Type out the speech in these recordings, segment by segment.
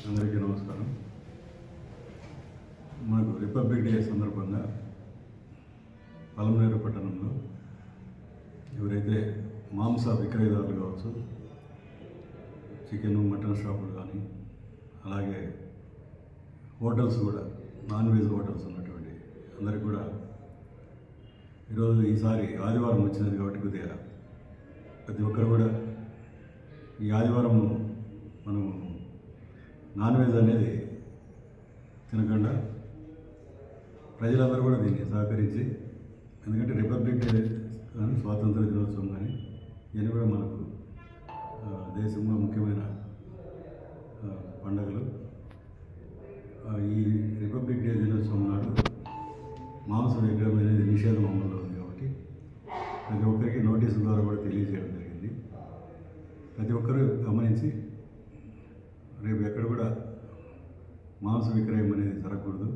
అందరికీ నమస్కారం. మనకు రిపబ్లిక్ డే సందర్భంగా పలమనేరు పట్టణంలో ఎవరైతే మాంస విక్రయదారులు కావచ్చు చికెన్ మటన్ షాపులు కానీ అలాగే హోటల్స్ కూడా నాన్ వెజ్ హోటల్స్ ఉన్నటువంటి అందరికి కూడా ఈరోజు ఈసారి ఆదివారం వచ్చినది కాబట్టి కొద్దిగా ప్రతి ఒక్కరు కూడా ఈ ఆదివారం మనం నాన్ వెజ్ అనేది తినకుండా ప్రజలందరూ కూడా దీన్ని సహకరించి ఎందుకంటే రిపబ్లిక్ డే కానీ స్వాతంత్ర దినోత్సవం కానీ ఇవన్నీ కూడా మనకు దేశంలో ముఖ్యమైన పండుగలు. పండగలు ఈ రిపబ్లిక్ డే దినోత్సవం నాడు మాంస విగ్రహం అనేది నిషేధం అమల్లో ఉంది కాబట్టి ప్రతి ఒక్కరికి నోటీసుల ద్వారా కూడా తెలియజేయడం జరిగింది. ప్రతి ఒక్కరూ గమనించి రేపు ఎక్కడ కూడా మాంస విక్రయం జరగకూడదు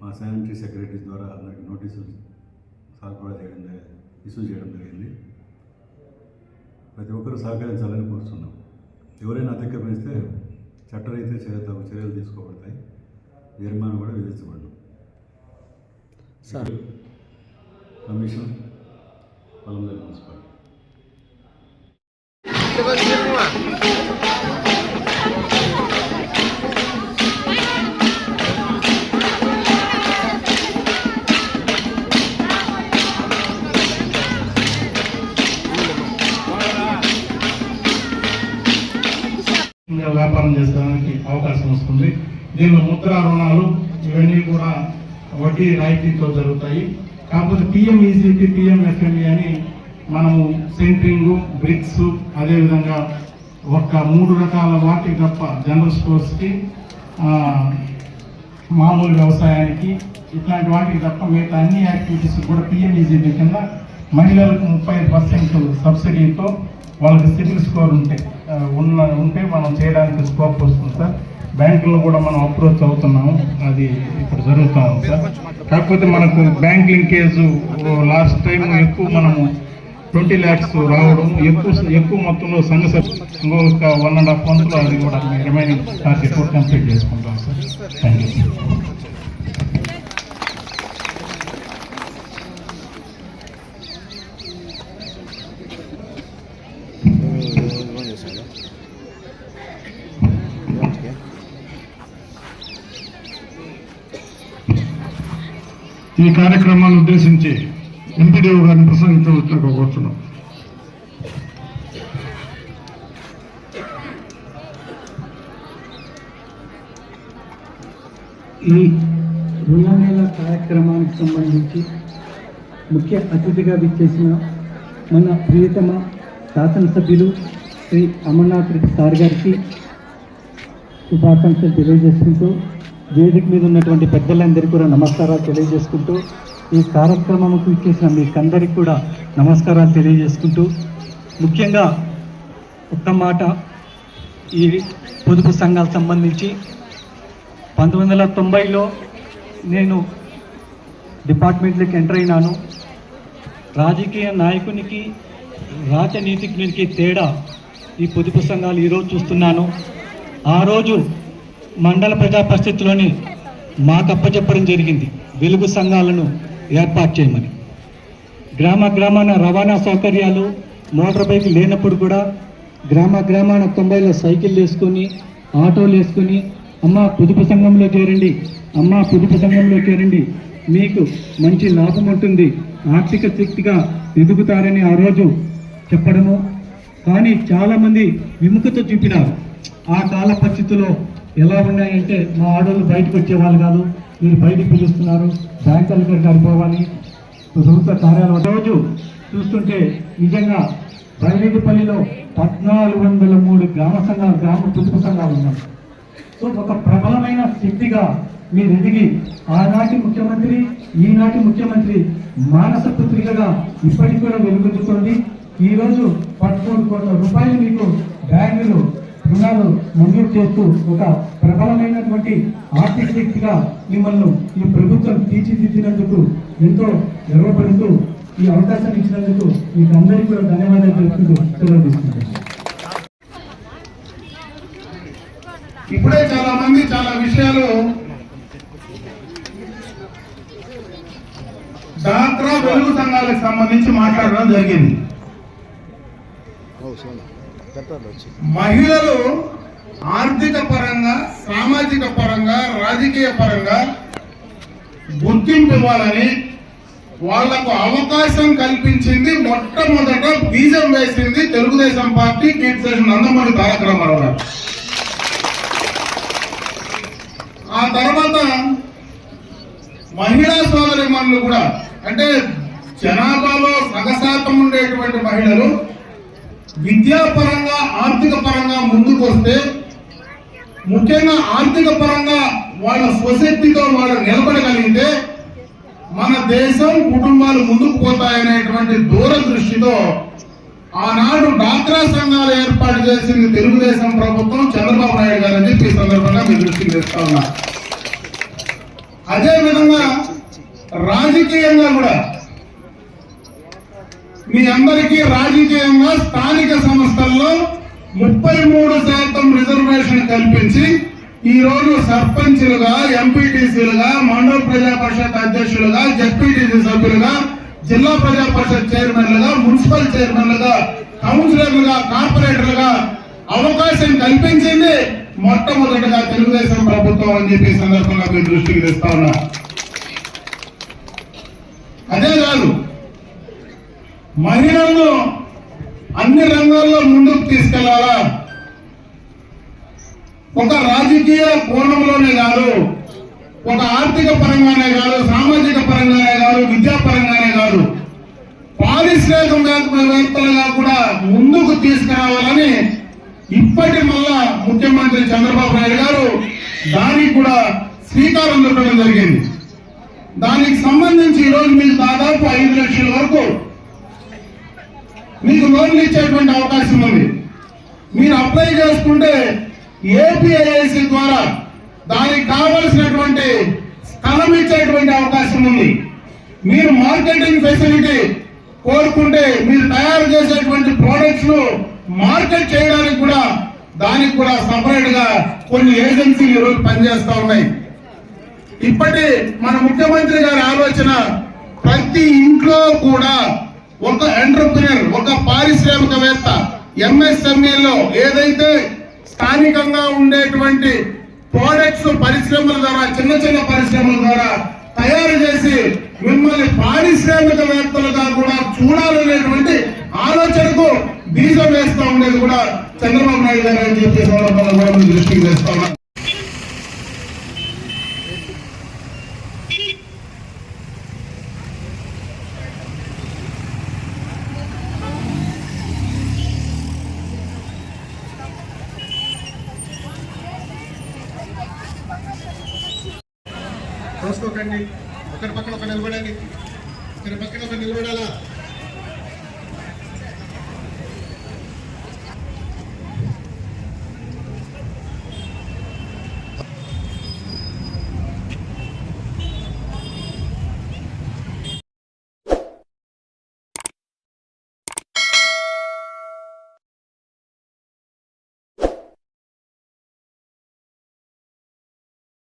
మా శానిటరీ సెక్రటరీస్ ద్వారా అందరికి నోటీసులు సరఫరా చేయడం ఇష్యూ చేయడం జరిగింది. ప్రతి ఒక్కరూ సహకరించాలని కోరుతున్నాం ఎవరైనా అతిక్రమిస్తే చట్టరీత్యా చర్య తగు చర్యలు తీసుకోబడతాయి. జరిమానా కూడా విధించబడను సార్. కమిషన్ పొలంలో మున్సిపాలిటీ. వ్యాపారం చేసుకోవడానికి అవకాశం వస్తుంది. దీనిలో ముద్ర రుణాలు ఇవన్నీ కూడా వడ్డీ రాయితీతో జరుగుతాయి. కాకపోతే పిఎం ఈజీపీ పిఎం ఎఫ్ఎంఈ అని మనము సెంట్రింగ్ బ్రిక్స్ అదేవిధంగా ఒక మూడు రకాల వాటికి తప్ప జనరల్ స్టోర్స్కి మామూలు వ్యవసాయానికి ఇట్లాంటి వాటికి తప్ప మిగతా అన్ని యాక్టివిటీస్ కూడా పిఎంఈజీబీ కింద మహిళలకు ముప్పై పర్సెంట్ సబ్సిడీతో వాళ్ళకి సిబిల్ స్కోర్ ఉంటే ఉన్న ఉంటే మనం చేయడానికి స్కోప్ వస్తుంది సార్. బ్యాంకుల్లో కూడా మనం అప్రోచ్ అవుతున్నాము. అది ఇప్పుడు జరుగుతూ ఉంది సార్. కాకపోతే మనకు బ్యాంక్ లింకేజ్ లాస్ట్ టైం ఎక్కువ మనము ట్వంటీ ల్యాక్స్ రావడం ఎక్కువ ఎక్కువ మొత్తంలో సంఘ సభ్యు- ఒక వన్ అండ్ హాఫ్ మంత్లో అది కూడా రిమైనింగ్ టార్గెట్ కూడా కంప్లీట్ చేసుకుంటాం సార్. థ్యాంక్ యూ ఈ కార్యక్రమాన్ని ఉద్దేశించి ఎంపీడీఓ గారిని ప్రసంగించవచ్చుగా కోరుతున్నాం. ఈ రుణమేళ కార్యక్రమానికి సంబంధించి ముఖ్య అతిథిగా విచ్చేసిన మన ప్రియతమ శాసనసభ్యులు శ్రీ అమర్నాథ్ రెడ్డి సార్ గారికి శుభాకాంక్షలు తెలియజేసుకుంటూ వేదిక మీద ఉన్నటువంటి పెద్దలందరికీ కూడా నమస్కారాలు తెలియజేసుకుంటూ ఈ కార్యక్రమంకు ఇచ్చేసిన మీకందరికీ కూడా నమస్కారాలు తెలియజేసుకుంటూ ముఖ్యంగా ఒక్క మాట ఈ పొదుపు సంఘాలకు సంబంధించి. పంతొమ్మిది వందల తొంభైలో నేను డిపార్ట్మెంట్లోకి ఎంటర్ అయినాను. రాజకీయ నాయకునికి రాజనీతిజ్ఞునికి తేడా ఈ పొదుపు సంఘాలు ఈరోజు చూస్తున్నాను. ఆ రోజు మండల ప్రజా పరిస్థితిలోని మాకు అప్పచెప్పడం జరిగింది. వెలుగు సంఘాలను ఏర్పాటు చేయమని. గ్రామ గ్రామాన రవాణా సౌకర్యాలు మోటార్ బైక్ లేనప్పుడు కూడా గ్రామ గ్రామాన తొంభైలో సైకిల్ వేసుకొని ఆటోలు వేసుకొని అమ్మ పొదుపు సంఘంలో చేరండి అమ్మ పొదుపు సంఘంలో చేరండి మీకు మంచి లాభం ఉంటుంది ఆర్థిక శక్తిగా ఎదుగుతారని ఆ రోజు చెప్పడము. కానీ చాలామంది విముఖత చూపినారు. ఆ కాల పరిస్థితుల్లో ఎలా ఉన్నాయంటే మా ఆడవాళ్ళు బయటకు వచ్చేవాళ్ళు కాదు మీరు బయటకు పిలుస్తున్నారు బ్యాంకుల దగ్గరికి అనుకోవాలి ప్రభుత్వ కార్యాలయం రోజు చూస్తుంటే నిజంగా బయలుపల్లిలో పద్నాలుగు వందల మూడు గ్రామ సంఘాలు గ్రామ పొదుపు సంఘాలు ఉన్నాయి. సో ఒక ప్రబలమైన శక్తిగా మీరు ఎదిగి ఆనాటి ముఖ్యమంత్రి ఈనాటి ముఖ్యమంత్రి మానస పుత్రికగా ఇప్పటికి కూడా వెలుగొందుతోంది. ఈరోజు రోజు పదమూడు కోట్ల రూపాయలు మీకు బ్యాంకులు రుణాలు మంజూరు చేస్తూ ఒక ప్రబలమైనటువంటి ఆర్థిక శక్తిగా మిమ్మల్ని ఈ ప్రభుత్వం తీర్చిదిద్దినందుకు ఎంతో గర్వపడుతూ ఈ అవకాశం ఇచ్చినందుకు మీకు అందరికీ కూడా ధన్యవాదాలు తెలుపుతూ సెలవు తీసుకుంటాను ఇప్పుడు విషయాలు డాక్రా వెలుగు సంఘాలకు సంబంధించి మాట్లాడడం జరిగింది. మహిళలు ఆర్థిక పరంగా సామాజిక పరంగా రాజకీయ పరంగా గుర్తింపు ఇవ్వాలని వాళ్ళకు అవకాశం కల్పించింది మొట్టమొదట బీజం వేసింది తెలుగుదేశం పార్టీ కీర్తిశేషన్ నందమూరి తారక రామారావు గారు. ఆ తర్వాత మహిళా సోదరి కూడా అంటే జనాభాలో సగశాతం ఉండేటువంటి మహిళలు విద్యాపరంగా ఆర్థిక పరంగా ముందుకు వస్తే ముఖ్యంగా ఆర్థిక పరంగా వాళ్ళ స్వశక్తితో వాళ్ళు నిలబడగలిగితే మన దేశం కుటుంబాలు ముందుకు పోతాయనేటువంటి దూరదృష్టితో ఆనాడు డాక్రా సంఘాలు ఏర్పాటు చేసింది తెలుగుదేశం ప్రభుత్వం చంద్రబాబు నాయుడు గారు అని చెప్పి ఈ సందర్భంగా మీ దృష్టికి తెస్తా ఉన్నా. అదేవిధంగా రాజకీయంగా కూడా మీ అందరికీ రాజకీయంగా స్థానిక సంస్థల్లో ముప్పై మూడు శాతం రిజర్వేషన్ కల్పించి ఈ రోజు ఎంపీటీసీలుగా మండల ప్రజా పరిషత్ అధ్యక్షులుగా జడ్పీటీసీ సభ్యులుగా జిల్లా ప్రజా పరిషత్ చైర్మన్లుగా మున్సిపల్ చైర్మన్లుగా కౌన్సిలర్లుగా కార్పొరేటర్లుగా అవకాశం కల్పించింది మొట్టమొదటిగా తెలుగుదేశం ప్రభుత్వం అని చెప్పి సందర్భంగా మీ దృష్టికి తెస్తా ఉన్నా. అదే కాదు మహిళలను అన్ని రంగాల్లో ముందుకు తీసుకెళ్ళాలా? ఒక రాజకీయ కోణంలోనే కాదు ఒక ఆర్థిక పరంగానే కాదు సామాజిక పరంగానే కాదు విద్యాపరంగానే కాదు. పారిశ్రామికవేత్తలుగా కూడా ముందుకు తీసుకురావాలని ఇప్పటి మళ్ళా ముఖ్యమంత్రి చంద్రబాబు నాయుడు గారు దానికి కూడా శ్రీకారం చుట్టడం జరిగింది. దానికి సంబంధించి ఈరోజు మీకు దాదాపు ఐదు లక్షల వరకు మీకు లోన్లు ఇచ్చేటువంటి అవకాశం ఉంది. మీరు అప్లై చేసుకుంటే ఏపీఐఐసి ద్వారా దానికి కావలసినటువంటి స్థలం ఇచ్చేటువంటి అవకాశం ఉంది. మీరు మార్కెటింగ్ ఫెసిలిటీ కోరుకుంటే మీరు తయారు చేసేటువంటి ప్రోడక్ట్స్ను మార్కెట్ చేయడానికి కూడా దానికి కూడా సపరేట్గా కొన్ని ఏజెన్సీలు ఈరోజు పనిచేస్తూ ఉన్నాయి. ఇప్పటి మన ముఖ్యమంత్రి గారి ఆలోచన ప్రతి ఇంట్లో కూడా ఒక ఎంటర్ప్రినర్ పారిశ్రామికవేత్త ఎంఎస్ఎంఈలో ఏదైతే స్థానికంగా ఉండేటువంటి ప్రోడక్ట్స్ పరిశ్రమల ద్వారా చిన్న చిన్న పరిశ్రమల ద్వారా తయారు చేసి మిమ్మల్ని పారిశ్రామికవేత్తలుగా కూడా చూడాలనేటువంటి ఆలోచనకు బీజం వేస్తా ఉండేది కూడా చంద్రబాబు నాయుడు గారు అని చెప్పి సందర్భంగా దృష్టికి తెస్తా ఉన్నాం చూసుకోకండి ఒకరి పక్కన ఒక నిలబడండి. ఒకరి పక్కన ఒక నిలబడాలా?